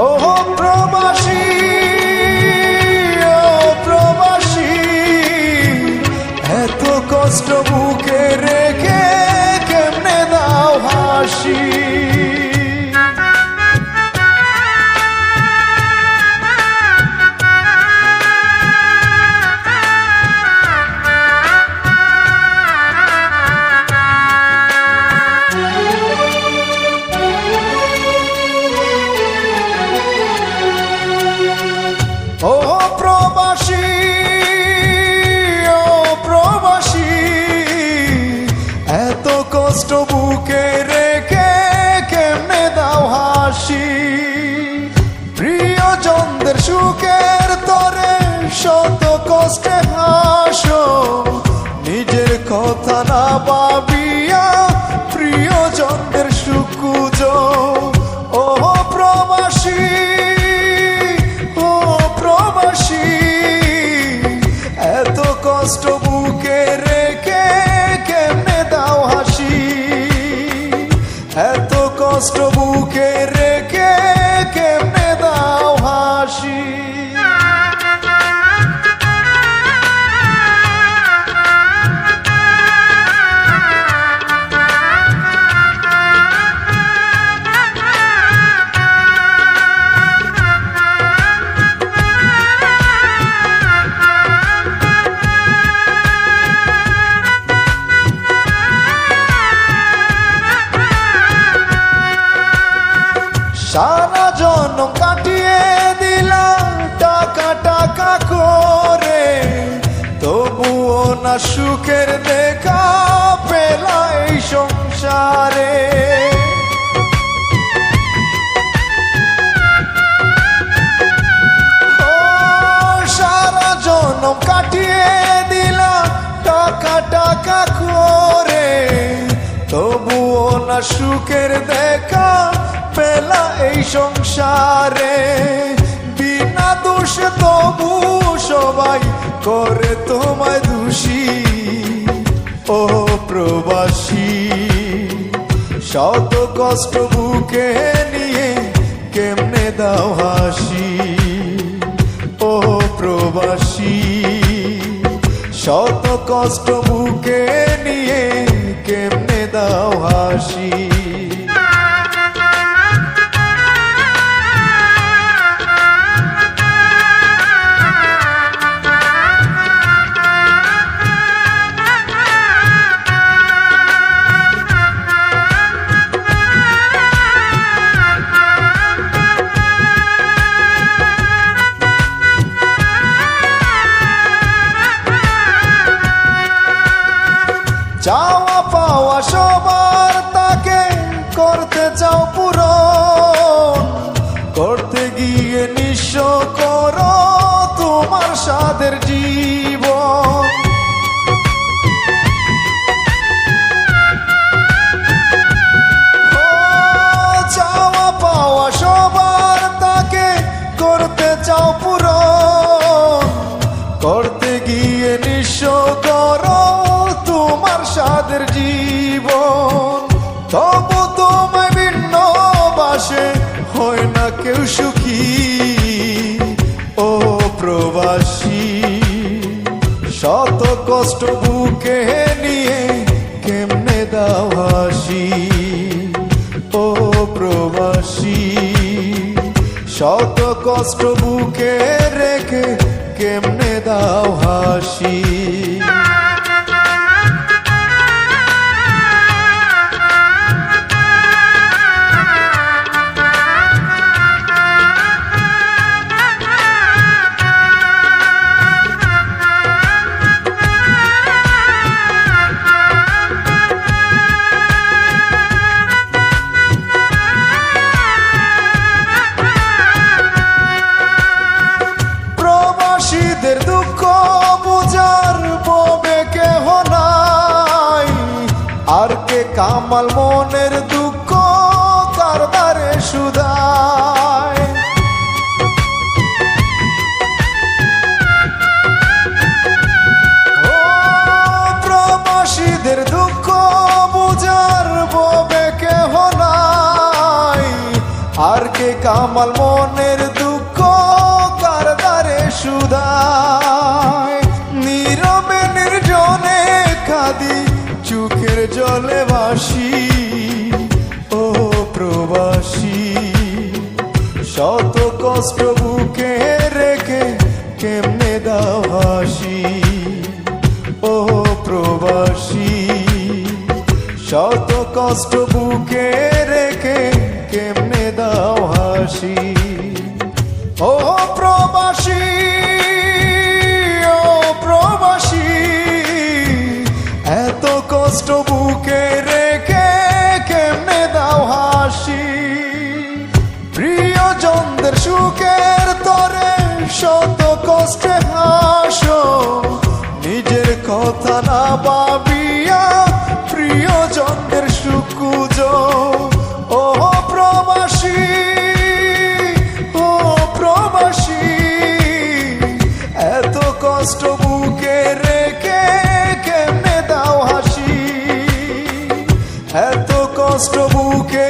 ও প্রবাসী এত কষ্ট বুকে রেখে কেমনে দাও হাসি? এত কষ্ট টাকা করে তবুও না সুখের দেখা পেলা এই সংসারে। বিনা দোষে তবু সবাই করে তোমায় দোষী। ও প্রবাসী, শত কষ্ট বুকে নিয়ে কেমনে দাও হাসি? ও প্রবাসী শত কষ্ট বুকে নিয়ে কেমনে দাও হাসি? সুখী ও প্রবাসী, শত কষ্ট বুকে নিয়ে কেমনে দাও হাসি? ও প্রবাসী, শত কষ্ট বুকে রেখে কেমনে দাও প্রবাসীদের দুঃখ বুঝার ববে কেহ নাই। আর কে কামাল মনের দুঃখ কারদারে সুদায় দুঃখ বুঝার আর কে কামাল মনের জলে ভাসি, ও প্রবাসী। শত কষ্ট বুকে রেখে কেমনে দাও হাসি, ও প্রবাসী। শত কষ্ট বুকে রেখে কেমনে দাও হাসি, ও প্রবাসী। প্রিয়জনদের সুখের তরে শত কষ্টে হাসো। নিজের কথা না ভাবিয়া প্রিয়জনদের সুকুজ। ও প্রবাসী ও প্রবাসী, এত কষ্ট বুকে রেখে কেমনে দাও হাসি? এত কষ্ট বুকে